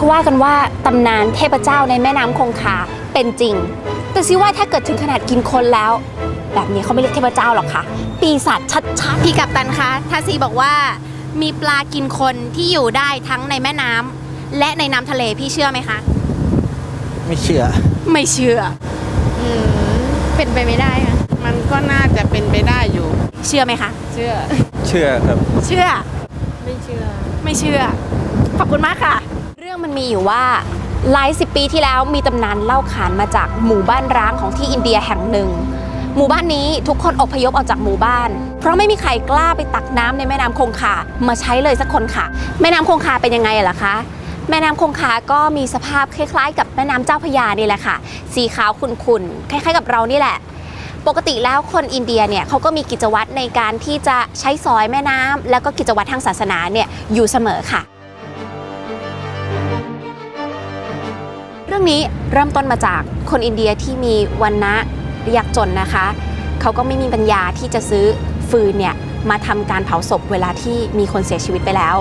เขาว่ากันว่าตำนานเทพเจ้าในแม่น้ำคงคาเป็นจริง แต่ซิว่าถ้าเกิดถึงขนาดกินคนแล้ว แบบนี้เขาไม่เรียกเทพเจ้าหรอกค่ะ ปีศาจชัดๆพี่กัปตันคะทาซีบอกว่า มีปลากินคนที่อยู่ได้ทั้งในแม่น้ำและในน้ำทะเลพี่เชื่อไหมคะ ไม่เชื่อ ไม่เชื่อ อืมเป็นไปไม่ได้ค่ะ มันก็น่าจะเป็นไปได้อยู่ เชื่อไหมคะ เชื่อ เชื่อครับ เชื่อ ไม่เชื่อ ไม่เชื่อ ขอบคุณมากค่ะ เรื่องมันมีอยู่ว่าหลายสิบปีที่แล้วมีตำนานเล่าขานมาจากหมู่บ้านร้างของที่อินเดียแห่งหนึ่ง หมู่บ้านนี้ทุกคนอพยพออกจากหมู่บ้าน เพราะไม่มีใครกล้าไปตักน้ำในแม่น้ำคงคามาใช้เลยสักคนค่ะ แม่น้ำคงคาเป็นยังไงล่ะคะแม่น้ำคงคาก็มีสภาพคล้ายๆ กับแม่น้ำเจ้าพยานี่แหละค่ะ สีขาวขุ่นๆคล้ายๆกับเรานี่แหละ ปกติแล้วคนอินเดียเนี่ยเขาก็มีกิจวัตรในการที่จะใช้ซอยแม่น้ำแล้วก็กิจวัตรทางศาสนาเนี่ยอยู่เสมอค่ะ เรื่องนี้เริ่มต้นมาจากคนอินเดียที่มีวันนะยากจนนะคะ เขาก็ไม่มีปัญญาที่จะซื้อฟืนเนี่ยมาทำการเผาศพเวลาที่มีคนเสียชีวิตไปแล้ว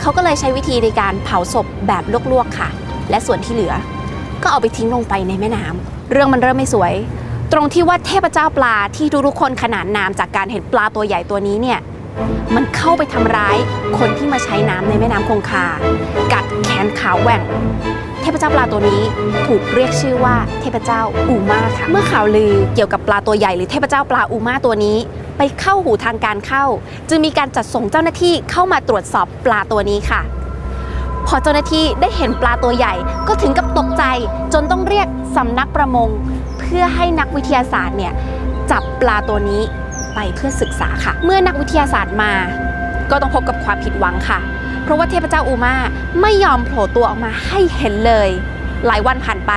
เขาก็เลยใช้วิธีในการเผาศพแบบลวกๆค่ะ และส่วนที่เหลือ ก็เอาไปทิ้งลงไปในแม่น้ำเรื่องมันเริ่มไม่สวย ตรงที่ว่าเทพเจ้าปลาที่ทุกๆคนขนานนามจากการเห็นปลาตัวใหญ่ตัวนี้เนี่ย มันเข้าไปทำร้ายคนที่มาใช้น้ำในแม่น้ำคงคา กัดแขนขาแหว่ง เทพเจ้าปลาตัวนี้ถูกเรียกชื่อว่าเทพเจ้าอูมาค่ะ เมื่อข่าวลือเกี่ยวกับปลาตัวใหญ่หรือเทพเจ้าปลาอูมาตัวนี้ ไปเข้าหูทางการเข้า จึงมีการจัดส่งเจ้าหน้าที่เข้ามาตรวจสอบปลาตัวนี้ค่ะ พอเจ้าหน้าที่ได้เห็นปลาตัวใหญ่ ก็ถึงกับตกใจจนต้องเรียกสำนักประมง เพื่อให้นักวิทยาศาสตร์เนี่ยจับปลาตัวนี้ ไปเพื่อศึกษาค่ะ เมื่อนักวิทยาศาสตร์มา ก็ต้องพบกับความผิดหวังค่ะ เพราะว่าเทพเจ้าอูมาไม่ยอมโผล่ตัวออกมาให้เห็นเลย หลายวันผ่านไป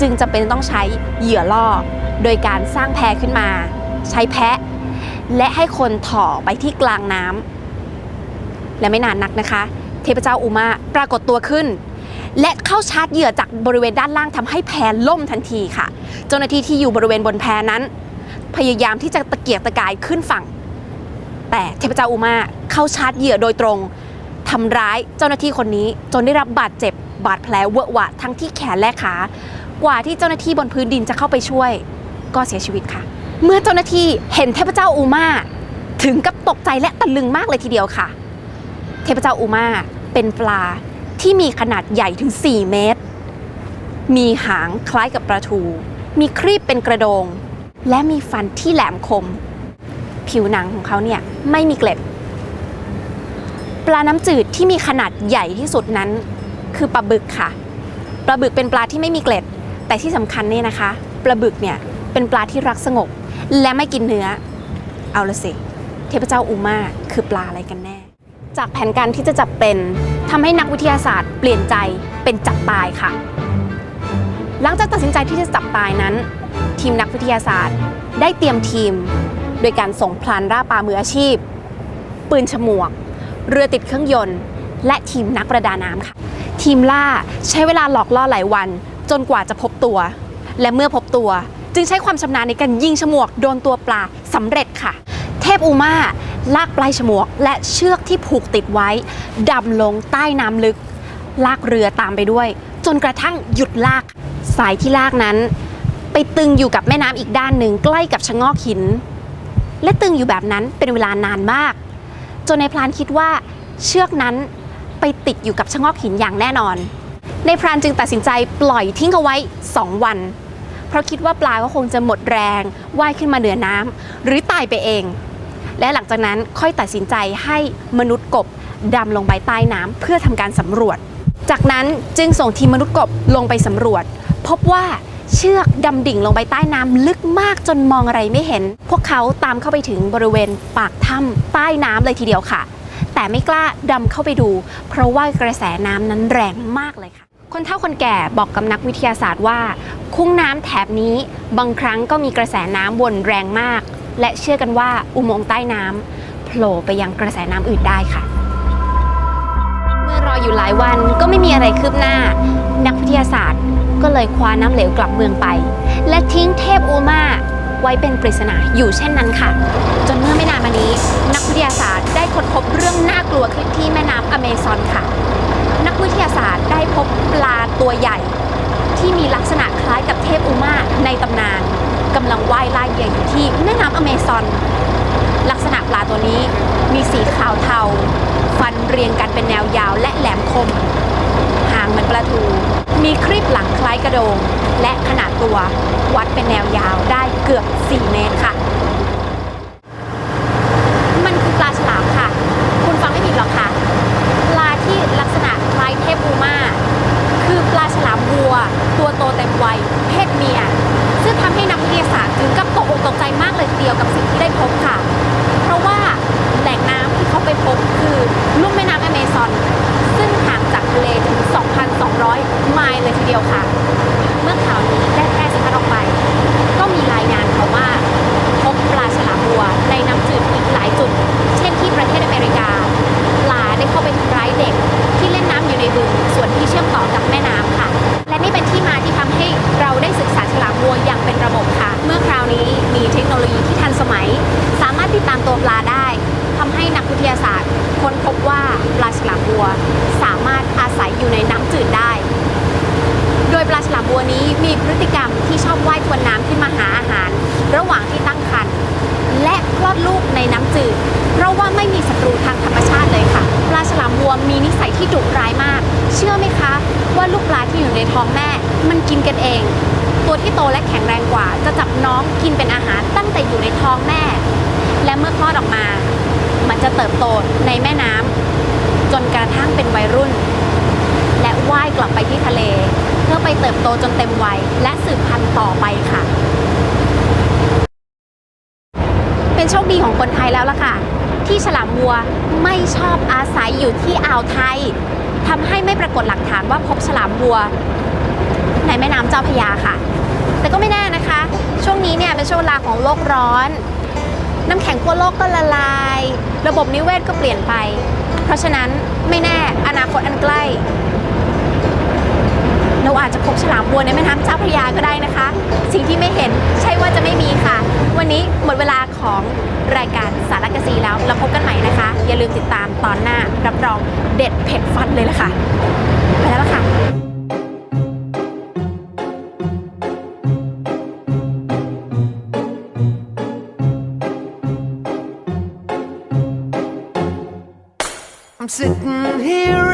จึงจำเป็นต้องใช้เหยื่อล่อ โดยการสร้างแพขึ้นมา ใช้แพะ และให้คนถ่อไปที่กลางน้ำและไม่นานนักนะคะ เทพเจ้าอูมาปรากฏตัวขึ้นและเข้าชาร์จเหยื่อจากบริเวณด้านล่างทำให้แพล่มทันทีค่ะ เจ้าหน้าที่ที่อยู่บริเวณบนแพนั้น พยายามที่จะตะเกียกตะกายขึ้นฝั่ง แต่เทพเจ้าอูมาเข้าชาร์จเหยื่อโดยตรงทำร้ายเจ้าหน้าที่คนนี้จนได้รับบาดเจ็บบาดแผลเวอะหวะทั้งที่แขนและขากว่าที่เจ้าหน้าที่บนพื้นดินจะเข้าไปช่วย ก็เสียชีวิตค่ะ เมื่อเจ้าหน้าที่เห็นเทพเจ้าอูมาถึงกับตกใจและตะลึงมากเลยทีเดียวค่ะ เทพเจ้าอูมาเป็นปลาที่มีขนาดใหญ่ถึง 4 เมตร มีหางคล้ายกับปลาทู มีครีบเป็นกระโดง และมีฟันที่แหลมคม ผิวหนังของเขาเนี่ยไม่มีเกล็ด ปลาน้ำจืดที่มีขนาดใหญ่ที่สุดนั้น คือปลาบึกค่ะ ปลาบึกเป็นปลาที่ไม่มีเกล็ด แต่ที่สำคัญเนี่ยนะคะ ปลาบึกเนี่ยเป็นปลาที่รักสงบ และไม่กินเนื้อ เอาละสิ เทพเจ้าอูมาคือปลาอะไรกันแน่ จากแผนการที่จะจับเป็นทำให้นักวิทยาศาสตร์เปลี่ยนใจเป็นจับตายค่ะ หลังจากตัดสินใจที่จะจับตายนั้น ทีมนักวิทยาศาสตร์ ได้เตรียมทีม โดยการส่งพลานล่าปลามืออาชีพ ปืนฉมวก เรือติดเครื่องยนต์ และทีมนักประดาน้ำค่ะ ทีมล่าใช้เวลาหลอกล่อหลายวัน จนกว่าจะพบตัว และเมื่อพบตัว จึงใช้ความชำนาญในการยิงฉมวกโดนตัวปลาสำเร็จค่ะ เทพอูมาลากปลายฉมวก และเชือกที่ผูกติดไว้ดำลงใต้น้ำลึก ลากเรือตามไปด้วย จนกระทั่งหยุดลาก สายที่ลากนั้น ไปตึงอยู่กับแม่น้ำอีกด้านหนึ่งใกล้กับชะงอกหิน และตึงอยู่แบบนั้นเป็นเวลานานมาก จนในพรานคิดว่าเชือกนั้นไปติดอยู่กับชะงอกหินอย่างแน่นอน ในพรานจึงตัดสินใจปล่อยทิ้งเอาไว้ 2 วัน เพราะคิดว่าปลาก็คงจะหมดแรงว่ายขึ้นมาเหนือน้ำหรือตายไปเอง และหลังจากนั้นค่อยตัดสินใจให้มนุษย์กบดำลงไปใต้น้ำเพื่อทำการสำรวจ จากนั้นจึงส่งทีมมนุษย์กบลงไปสำรวจ พบว่าเชือกดำดิ่งลงไปใต้น้ำลึกมากจนมองอะไรไม่เห็น พวกเขาตามเข้าไปถึงบริเวณปากถ้ำใต้น้ำเลยทีเดียวค่ะ แต่ไม่กล้าดำเข้าไปดู เพราะว่ากระแสน้ำนั้นแรงมากเลยค่ะ คนเฒ่าคนแก่บอกกับนักวิทยาศาสตร์ว่า คุ้งน้ำแถบนี้บางครั้งก็มีกระแสน้ำวนแรงมาก และเชื่อกันว่าอุโมงค์ใต้น้ำโผล่ไปยังกระแสน้ำอื่นได้ค่ะเมื่อรออยู่หลายวันก็ไม่มีอะไรคืบหน้า นักวิทยาศาสตร์ ก็เลยคว้าน้ำเหลวกลับเมืองไป และทิ้งเทพอูมาไว้เป็นปริศนาอยู่เช่นนั้นค่ะ จนเมื่อไม่นานมานี้ นักวิทยาศาสตร์ได้ค้นพบเรื่องน่ากลัวขึ้นที่แม่น้ำอเมซอนค่ะ นักวิทยาศาสตร์ได้พบปลาตัวใหญ่ ที่มีลักษณะคล้ายกับเทพอุมาในตำนานกำลังว่ายล่าเหยื่ออยู่ที่แม่น้ำอเมซอน ลักษณะปลาตัวนี้มีสีขาวเทา ฟันเรียงกันเป็นแนวยาวและแหลมคมางเหมือนปลาทู มีครีบหลังคล้ายกระโดง และขนาดตัววัดเป็นแนวยาวได้เกือบ 4 เมตรค่ะ บัวนี้มีพฤติกรรมที่ชอบว่ายทวนน้ำขึ้นมาหาอาหาร ระหว่างที่ตั้งครรภ์และคลอดลูกในน้ำจืด เพราะว่าไม่มีศัตรูทางธรรมชาติเลยค่ะ ปลาฉลามบัวมีนิสัยที่ดุร้ายมาก เชื่อไหมคะ ว่าลูกปลาที่อยู่ในท้องแม่ มันกินกันเอง ตัวที่โตและแข็งแรงกว่า จะจับน้องกินเป็นอาหารตั้งแต่อยู่ในท้องแม่ และเมื่อคลอดออกมา มันจะเติบโตในแม่น้ำจนกระทั่งเป็นวัยรุ่น และว่ายกลับไปที่ทะเล จนเต็มวัย และสืบพันธุ์ต่อไปค่ะ เป็นโชคดีของคนไทยแล้วล่ะค่ะ ที่ฉลามวัวไม่ชอบอาศัยอยู่ที่อ่าวไทยทำให้ไม่ปรากฏหลักฐานว่าพบฉลามวัว ในแม่น้ำเจ้าพยาค่ะ แต่ก็ไม่แน่นะคะ ช่วงนี้เนี่ยเป็นช่วงเวลาของโลกร้อน น้ำแข็งขั้วโลกก็ละลาย ระบบนิเวศก็เปลี่ยนไป เพราะฉะนั้นไม่แน่อนาคตอันใกล้ เราอาจจะพ บฉลามวัวในแม่น้ำเจ้าพระยาก็ได้นะคะ สิ่งที่ไม่เห็นใช่ว่าจะไม่มีค่ะ วันนี้หมดเวลาของรายการสารกษีแล้วเราพบกันใหม่นะคะ อย่าลืมติดตามตอนหน้ารับรองเด็ดเผ็ดฟันเลยล่ะค่ะไปแล้วละค่ะ I'm sitting here